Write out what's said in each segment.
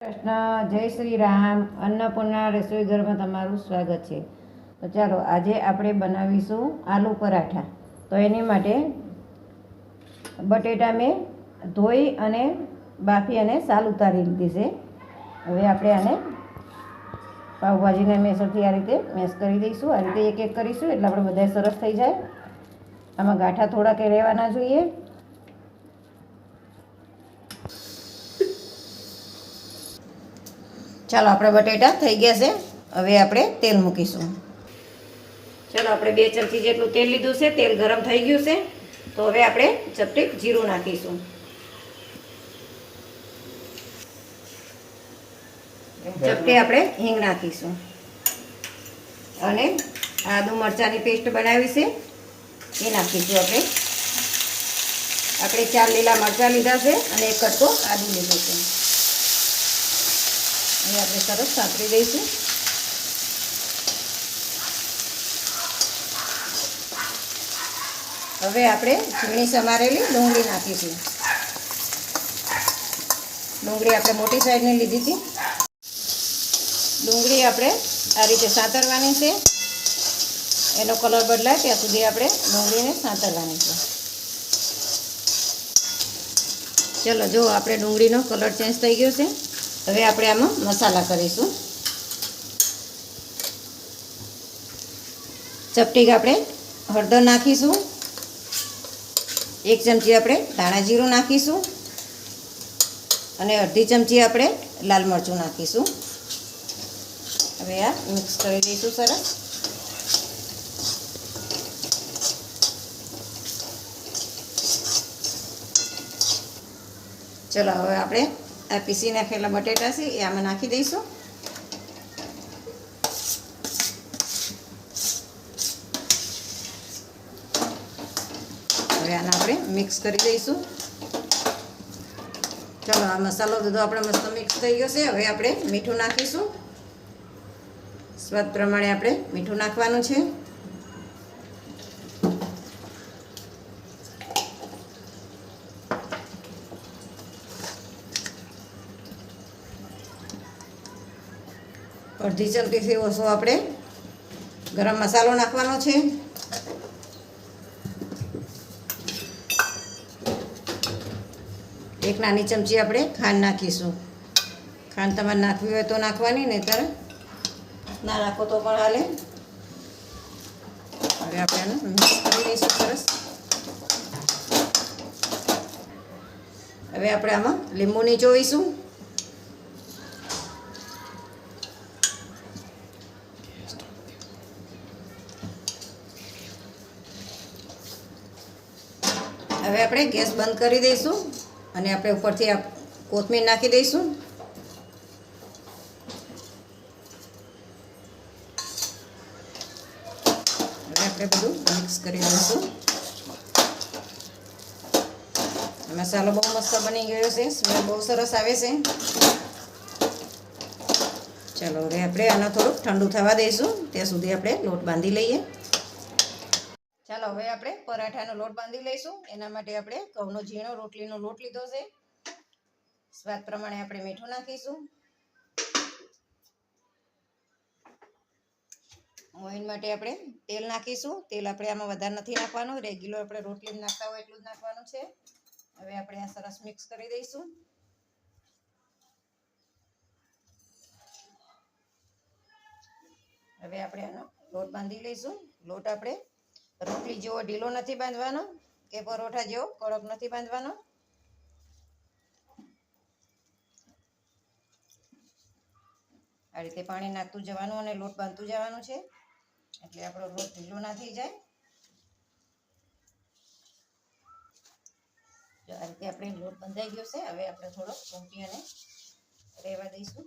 કૃષ્ણ, જય શ્રી રામ. અન્નપૂર્ણા રસોઈ ઘરમાં તમારું સ્વાગત છે. તો ચાલો, આજે આપણે બનાવીશું આલુ પરાઠા. તો એની માટે બટેટા મેં ધોઈ અને બાફી અને સાલ ઉતારી લીધી છે. હવે આપણે આને પાઉભાજીને મેસરથી આ રીતે મેસ કરી દઈશું. આ રીતે એક એક કરીશું, એટલે આપણે બધા સરસ થઈ જાય. આમાં ગાંઠા થોડાક રહેવાના જોઈએ. ચાલો, આપણે બટેટા થઈ ગયા છે. હવે આપણે તેલ મૂકીશું. ચાલો, આપણે બે ચમચી જેટલું તેલ લીધું છે. તેલ ગરમ થઈ ગયું છે. તો હવે આપણે ચપટીક જીરું નાખીશું. ચપટી આપણે હિંગ નાખીશું. અને આદુ મરચાંની પેસ્ટ બનાવી છે. એ નાખીશું આપણે. આપણે ચાર લીલા મરચાં લીધા છે અને એક કટકો આદુ લીધો છે. હવે આપણે સરસ સાંતળી દઈશું હવે આપણે ઝીણી સમારેલી ડુંગળી નાખીશું. ડુંગળી આપણે મોટી સાઈઝની લીધી હતી. ડુંગળી આપણે આ રીતે સાંતરવાની છે. એનો કલર બદલાય ત્યાં સુધી આપણે ડુંગળીને સાંતરવાની છે. ચલો, જો આપણે ડુંગળીનો કલર ચેન્જ થઈ ગયો છે. હવે આપણે આમાં મસાલા કરીશું. ચપટીક આપણે હળદર નાખીશું. એક ચમચી આપણે ધાણા જીરું નાખીશું. અને અડધી ચમચી આપણે લાલ મરચું નાખીશું. હવે આ મિક્સ કરી દઈશું સરસ. ચલો, હવે આપણે આ પીસી નાખેલા બટેટા છે, એ આમાં નાખી દઈશું. હવે આને આપણે મિક્સ કરી દઈશું. ચાલો, આ મસાલો બધો આપણે મસ્ત મિક્સ થઈ ગયો છે. હવે આપણે મીઠું નાખીશું. સ્વાદ પ્રમાણે આપણે મીઠું નાખવાનું છે. અડધી ચમચીથી ઓછો આપણે ગરમ મસાલો નાખવાનો છે. એક નાની ચમચી આપણે ખાંડ નાખીશું. ખાંડ તમારે નાખવી હોય તો નાખવાની, નહીંતર ના નાખો તો પણ હાલે. હવે આપણે મિક્સ કરી દઈશું સરસ. હવે આપણે આમાં લીંબુ નીચોવીશું હવે આપણે ગેસ બંધ કરી દઈશું અને આપણે ઉપરથી કોથમીર નાખી દઈશું. હવે આપણે બધું મિક્સ કરી દઈશું મસાલો બહુ મસ્ત બની ગયો છે, સ્મેલ બહુ સરસ આવે છે. ચાલો હવે આપણે આને થોડુંક ઠંડુ થવા દઈશું. ત્યાં સુધી આપણે લોટ બાંધી લઈએ. ચાલો, હવે આપણે પરાઠાનો લોટ બાંધી લઈશું. એના માટે આપણે ઘઉંનો ઝીણો, રોટલીનો લોટ લીધો છે. સ્વાદ પ્રમાણે આપણે મીઠું નાખીશું. મોઈન માટે આપણે તેલ નાખીશું. તેલ આપણે આમાં વધારે નથી નાખવાનું. રેગ્યુલર આપણે રોટલી નાખતા હોય એટલું જ નાખવાનું છે. હવે આપણે આ સરસ મિક્સ કરી દઈશું. હવે આપણે આનો લોટ બાંધી લઈશું. લોટ આપણે રોટલી જેવો ઢીલો નથી બાંધવાનો કે પરોઠા જેવો, કડક નથી બાંધવાનો. આ રીતે પાણી નાખતું જવાનું અને લોટ બાંધતું જવાનું છે. એટલે આપણો લોટ ઢીલો ના થઈ જાય. જો આ રીતે આપણે લોટ બંધાઈ ગયો છે. હવે આપણે થોડોક ચમચી અને રહેવા દઈશું.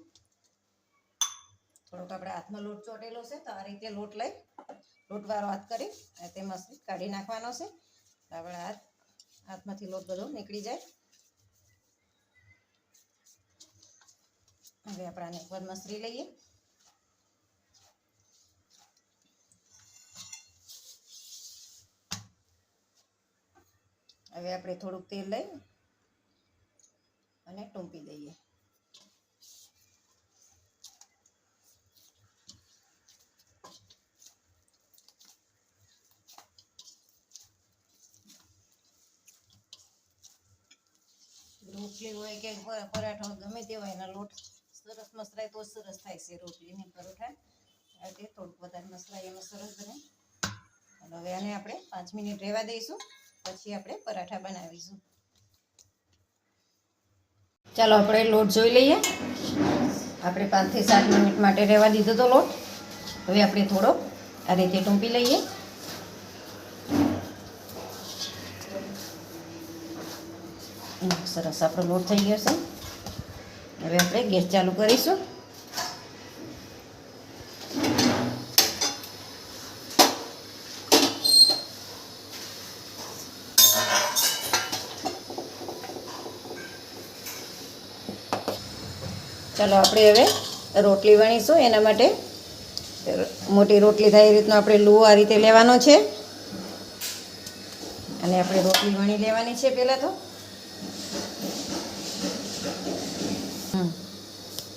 થોડોક આપણે હાથમાં લોટ ચોટેલો છે, તો આ રીતે લોટ લઈ લોટવાળો હાથ કરી અને તેમાં કાઢી નાખવાનો છે. આપણે હાથ હાથમાંથી લોટ બધો નીકળી જાય. હવે આપણે આને એકવાર મસરી લઈએ. હવે આપણે થોડુંક તેલ લઈ અને ટૂંપી દઈએ. રોટલી હોય કે પરાઠો ગમે તે હોય એના લોટ સરસ મસરાય તો સરસ થાય છે રોટલી ને પરોઠા. તે થોડુંક વધારે મસરાય એમાં સરસ બને. અને હવે આને આપણે પાંચ મિનિટ રહેવા દઈશું, પછી આપણે પરાઠા બનાવીશું. ચાલો આપણે લોટ જોઈ લઈએ. આપણે પાંચથી સાત મિનિટ માટે રહેવા દીધો તો લોટ. હવે આપણે થોડો આ રીતે ટૂંપી લઈએ. સરસ આપણો લોટ થઈ ગયો છે. હવે આપણે ગેસ ચાલુ કરીશું. ચાલો આપણે હવે રોટલી વણીશું, એના માટે મોટી રોટલી થાય એ રીતનો આપણે લુઓ આ રીતે લેવાનો છે. અને આપણે રોટલી વણી લેવાની છે પહેલાં તો.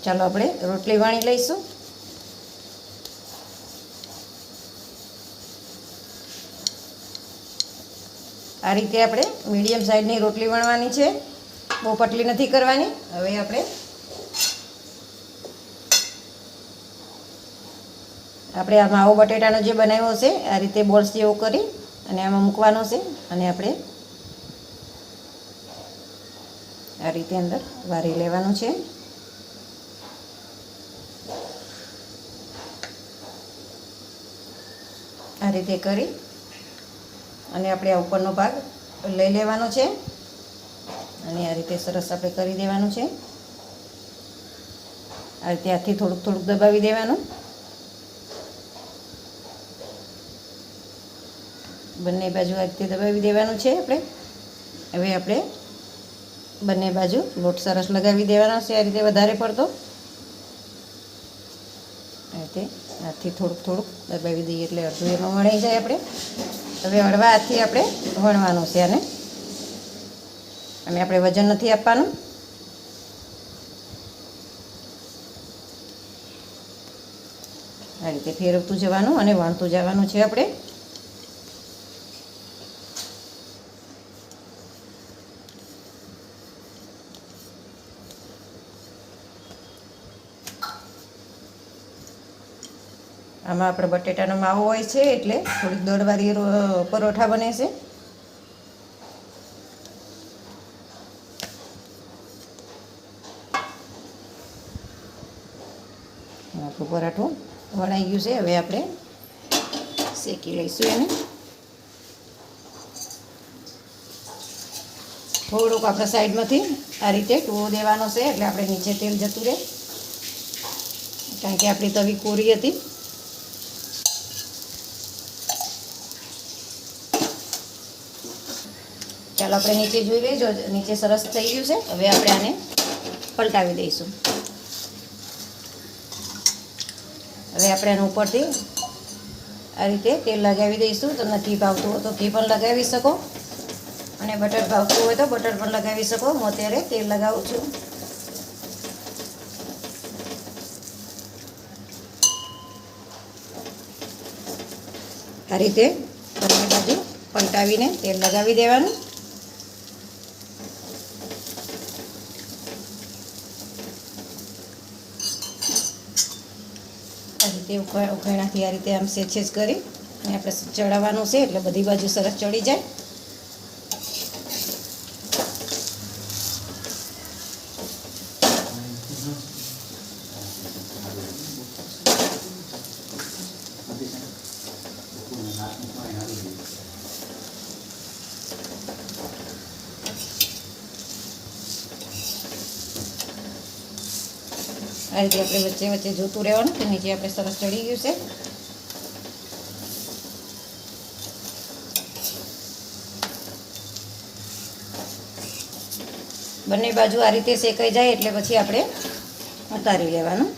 ચાલો આપણે રોટલી વાણી લઈશું. આ રીતે આપણે મીડિયમ સાઈઝની રોટલી વણવાની છે. બહુ પટલી નથી કરવાની. હવે આપણે આપણે આ માવો બટેટાનો જે બનાવ્યો છે, આ રીતે બોલ્સ જેવો કરી અને આમાં મૂકવાનો છે અને આપણે આ રીતે અંદર વારી લેવાનું છે. આ રીતે કરી અને આપણે આ ઉપરનો ભાગ લઈ લેવાનો છે. અને આ રીતે સરસ આપણે કરી દેવાનું છે. આ રીતે હાથથી થોડુંક થોડુંક દબાવી દેવાનું. બંને બાજુ આ રીતે દબાવી દેવાનું છે આપણે. હવે આપણે બંને બાજુ લોટ સરસ લગાવી દેવાનો છે આ રીતે વધારે પડતો. આ રીતે હાથથી થોડુંક થોડુંક દબાવી દઈએ એટલે અડધું એમાં વણાઈ જાય આપણે. હવે હળવા હાથથી આપણે વણવાનું છે આને. અને આપણે વજન નથી આપવાનું. આ રીતે ફેરવતું જવાનું અને વણતું જવાનું છે આપણે. આમાં આપણે બટેટાનો માવો હોય છે એટલે થોડીક દોડવાળી પરોઠા બને છે. આપણું પરાઠું વણાઈ ગયું છે. હવે આપણે શેકી લઈશું એને. થોડુંક આપણે સાઈડમાંથી આ રીતે ટૂવો દેવાનો છે એટલે આપણે નીચે તેલ જતું રહે. કારણ કે આપણી તવી કોરી હતી. ચાલો આપણે નીચે જોઈ લઈએ જો નીચે સરસ થઈ ગયું છે. હવે આપણે આને પલટાવી દઈશું. હવે આપણે આને ઉપરથી આ રીતે તેલ લગાવી દઈશું. તમને ઘી ભાવતું હોય તો ઘી પણ લગાવી શકો. અને બટર ભાવતું હોય તો બટર પણ લગાવી શકો. હું અત્યારે તેલ લગાવું છું. આ રીતે બંને બાજુ પલટાવીને તેલ લગાવી દેવાનું. રીતે ઉખા આ રીતે આમ સેજ સેજ કરી અને આપણે ચડાવવાનું છે એટલે બધી બાજુ સરસ ચડી જાય. આ રીતે આપણે વચ્ચે વચ્ચે જોતું રહેવાનું કે નીચે આપણે સરસ ચડી ગયું છે. બંને બાજુ આ રીતે શેકાઈ જાય એટલે પછી આપણે ઉતારી લેવાનું.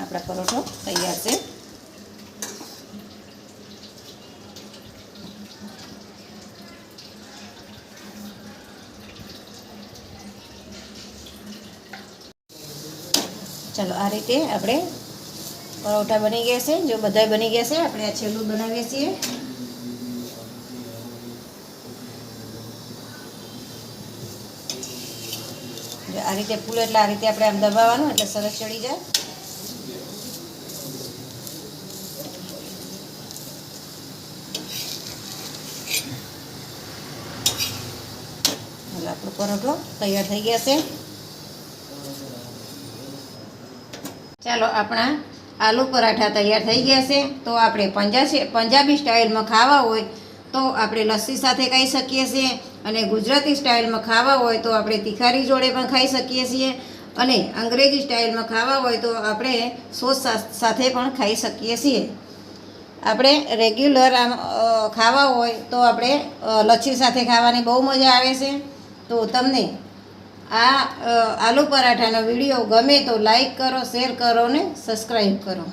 આપણા પરોઠો તૈયાર છે. ચાલો, આ રીતે આપણે પરોઠા બની ગયા છે. જો બધાય બની ગયા છે, આપણે આ છેલ્લું બનાવીએ છીએ. જો રીતે ફૂલ એટલે આ રીતે આપણે આમ દબાવવાનું, એટલે સરસ ચડી જાય. આપણો પરોઠો તૈયાર થઈ ગયા છે. ચાલો આપણા આલુ પરાઠા તૈયાર થઈ ગયા છે. તો આપણે પંજાબી પંજાબી સ્ટાઇલમાં ખાવા હોય તો આપણે લસ્સી સાથે ખાઈ શકીએ છીએ અને ગુજરાતી સ્ટાઇલમાં ખાવા હોય તો આપણે તિખારી જોડે પણ ખાઈ શકીએ છીએ અને અંગ્રેજી સ્ટાઇલમાં ખાવા હોય તો આપણે સોસ સાથે પણ ખાઈ શકીએ છીએ. આપણે રેગ્યુલર આમ ખાવા હોય તો આપણે લચ્છી સાથે ખાવાની બહુ મજા આવે છે. તો તમને આ આલુ પરાઠાનો વીડિયો ગમે તો લાઈક કરો શેર કરો ને સબસ્ક્રાઈબ કરો.